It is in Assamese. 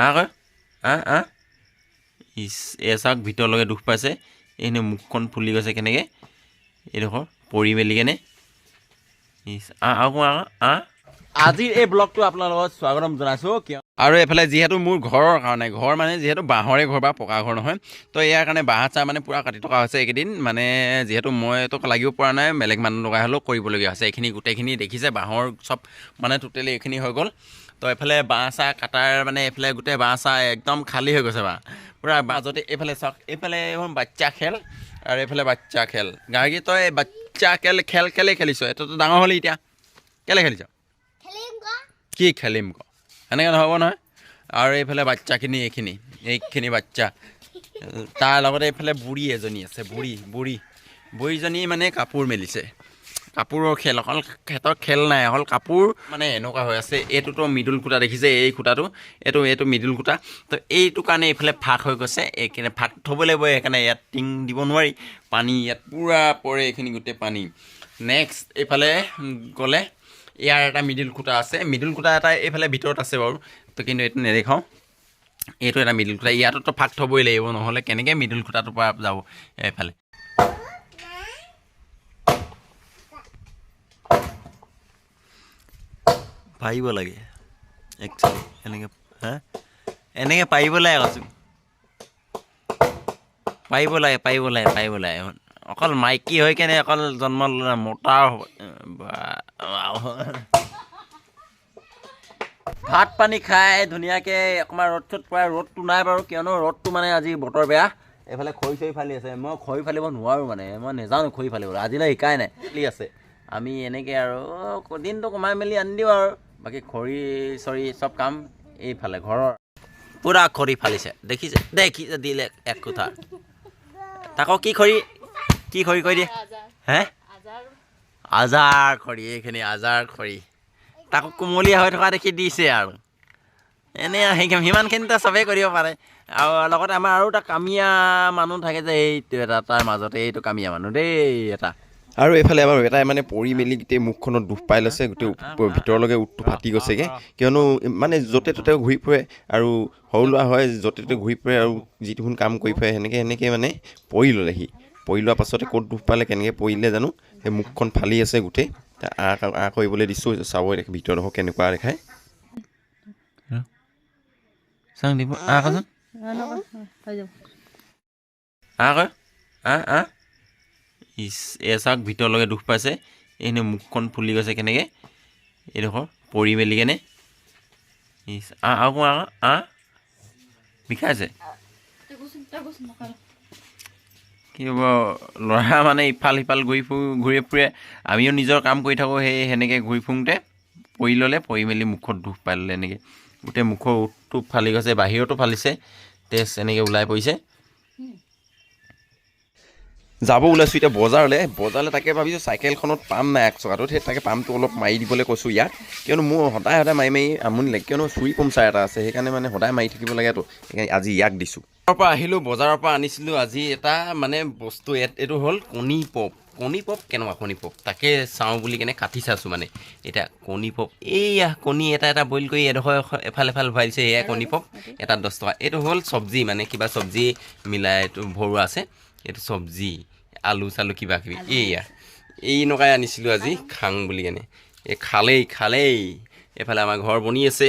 আহ আহ আহ। এ চাওক ভিতৰলৈকে দুখ পাইছে। এইখিনি মুখখন ফুলি গৈছে কেনেকৈ? এইডোখৰ পৰি মেলি কেনে। আ আ আহ আহ। আজিৰ এই ব্লগটো আপোনাৰ লগত স্বাগতম জনাইছোঁ। কিয়? আৰু এইফালে যিহেতু মোৰ ঘৰৰ কাৰণে ঘৰ মানে যিহেতু বাঁহৰে ঘৰ বা পকা ঘৰ নহয় তো ইয়াৰ কাৰণে বাঁহ চাহ মানে পূৰা কাটি থকা হৈছে এইকেইদিন। মানে যিহেতু মইতো লাগিব পৰা নাই বেলেগ মানুহ লগাই হ'লেও কৰিবলগীয়া হৈছে। এইখিনি গোটেইখিনি দেখিছে বাঁহৰ চব মানে টোটেলি এইখিনি হৈ গ'ল। তো এইফালে বাঁহ চাহ কাটাৰ মানে এইফালে গোটেই বাঁহ চাহ একদম খালী হৈ গৈছে বাঁহ। পূৰা মাজতে এইফালে চাওক এইফালে এখন বাচ্চা খেল আৰু এইফালে বাচ্চা খেল। গাৰ্গী তই বাচ্চা খেল খেল কেলে খেলিছ। এইটোতো ডাঙৰ হ'লি এতিয়া। কেলে খেলিছ? কা খেলিম ক? সেনেকৈ নহ'ব নহয়। আৰু এইফালে বাচ্চাখিনি এইখিনি এইখিনি বাচ্চা তাৰ লগতে এইফালে বুঢ়ী এজনী আছে, বুঢ়ী বুঢ়ী। বুঢ়ীজনী মানে কাপোৰ মেলিছে। কাপোৰৰ খেল, অকল সিহঁতৰ খেল নাই, অকল কাপোৰ মানে এনেকুৱা হৈ আছে। এইটোতো মিডুল খুটা দেখিছে, এই খুটাটো। এইটো এইটো মিডুল খুটা। তো এইটো কাৰণে এইফালে ফাঁক হৈ গৈছে। এইখিনি ফাঁক থ'ব লাগিব সেইকাৰণে ইয়াত টিং দিব নোৱাৰি। পানী ইয়াত পূৰা পৰে এইখিনি গোটেই পানী। নেক্সট এইফালে গ'লে ইয়াৰ এটা মিডিল খুটা আছে। মিডিল খুটা এটা এইফালে ভিতৰত আছে বাৰু। তো কিন্তু এইটো নেদেখাওঁ। এইটো এটা মিডিল খুটা। ইয়াততো ফাঁক থ'বই লাগিব নহ'লে কেনেকৈ মিডিল খুটাটোৰ পৰা যাব এইফালে? পাৰিব লাগে একচুৱেলি এনেকৈ হা? এনেকৈ পাৰিব লাগে কৈছোঁ পাৰিব লাগে পাৰিব লাগে পাৰিব লাগে অকল মাইকী হৈ কেনে অকল জন্ম ল'লে বা- ভাত পানী খাই ধুনীয়াকৈ অকণমান ৰ'দ চ'দ পৰে ৰ'দটো নাই বাৰু কিয়নো ৰ'দটো মানে আজি বতৰ বেয়া। এইফালে খৰি চৰি ফালি আছে। মই খৰি ফালিব নোৱাৰোঁ মানে মই নেজানো খৰি ফালিবলৈ। আজিলৈ শিকাই নাই। ফালি আছে। আমি এনেকৈ আৰু দিনটো কমাই মেলি আনি দিওঁ আৰু। বাকী খৰি চৰি চব কাম এইফালে ঘৰৰ। পূৰা খৰি ফালিছে। দেখিছে? দেখিছে দিলে এক কোঠা। তাকো কি খৰি? কি খৰি কৈ দিয়ে? হে? আজাৰ। খৰি এইখিনি আজাৰ খৰি। তাকো কুমলীয়া হৈ থকা দেখি দিছে আৰু। এনেই সেই সিমানখিনিতে চবেই কৰিব পাৰে। আৰু লগতে আমাৰ আৰু এটা কামিয়া মানুহ থাকে যে এইটো এটা তাৰ মাজতে এইটো কামিয়া মানুহ দেই এটা। আৰু এইফালে আমাৰ এটাই মানে পৰি মেলি গোটেই মুখখনত দুখ পাই লৈছে গোটেই ভিতৰলৈকে উঠটো ফাটি গৈছেগৈ। কিয়নো মানে য'তে ত'তে ঘূৰি ফুৰে আৰু সৰু ল'ৰা হয় য'তে ত'তে ঘূৰি ফুৰে আৰু যিটো কাম কৰি ফুৰে সেনেকৈ সেনেকৈ মানে পৰি ল'লেহি। পৰি লোৱাৰ পাছতে ক'ত দুখ পালে কেনেকৈ পৰিলে জানো? সেই মুখখন ফালি আছে গোটেই। তা- আ আ কৰিবলৈ দিছোঁ চাব দেখি ভিতৰডোখৰ কেনেকুৱা দেখায়। চাং দিব। আহ কচোন আহ কয় আহ ভিতৰলৈকে দুখ পাইছে। এইখিনি মুখখন ফুলি গৈছে কেনেকৈ? এইডোখৰ পৰি মেলি কেনে। আহ কোৱা আহ আহ বিষাইছে। কি হ'ব ল'ৰা মানে ইফাল সিফাল ঘূৰি ফুৰি ঘূৰি ফুৰে আমিও নিজৰ কাম কৰি থাকোঁ সেই সেনেকৈ ঘূৰি ফুৰোঁতে পৰি ল'লে পৰি মেলি মুখত দুখ পাই ল'লে এনেকৈ। গোটেই মুখৰ ওঁঠটো ফালি গৈছে বাহিৰতো ফালিছে তেজ এনেকৈ ওলাই পৰিছে। যাব ওলাইছোঁ এতিয়া বজাৰলৈ। বজাৰলৈ তাকে ভাবিছোঁ চাইকেলখনত পাম নাই এক চকাটোত সেই তাকে পামটো অলপ মাৰি দিবলৈ কৈছোঁ ইয়াক কিয়নো মোৰ সদায় সদায় মাৰি মাৰি আমনি লাগে। কিয়নো চুৰি পমচাৰ এটা আছে সেইকাৰণে মানে সদায় মাৰি থাকিব লাগেতো সেইকাৰণে আজি ইয়াক দিছোঁ। বজাৰৰ পৰা আহিলোঁ বজাৰৰ পৰা আনিছিলোঁ। আজি এটা মানে বস্তু ইয়াত এইটো হ'ল কণী পপ। কণী পপ কেনেকুৱা কণী পপ? তাকে চাওঁ বুলি কেনে কাটি চাইছোঁ মানে। এতিয়া কণী পপ এইয়া কণী এটা এটা বইল কৰি এডোখৰ এফাল এফাল ভৰাই দিছে এয়া কণী পপ। এটা দহ টকা। এইটো হ'ল চব্জি মানে কিবা চব্জি মিলাই এইটো ভৰোৱা আছে। এইটো চব্জি। আলু চালু কিবা কিবি। এইয়া। এই নকাই আনিছিলোঁ আজি খাং বুলি কেনে। এই খালেই খালেই। এইফালে আমাৰ ঘৰ বনি আছে।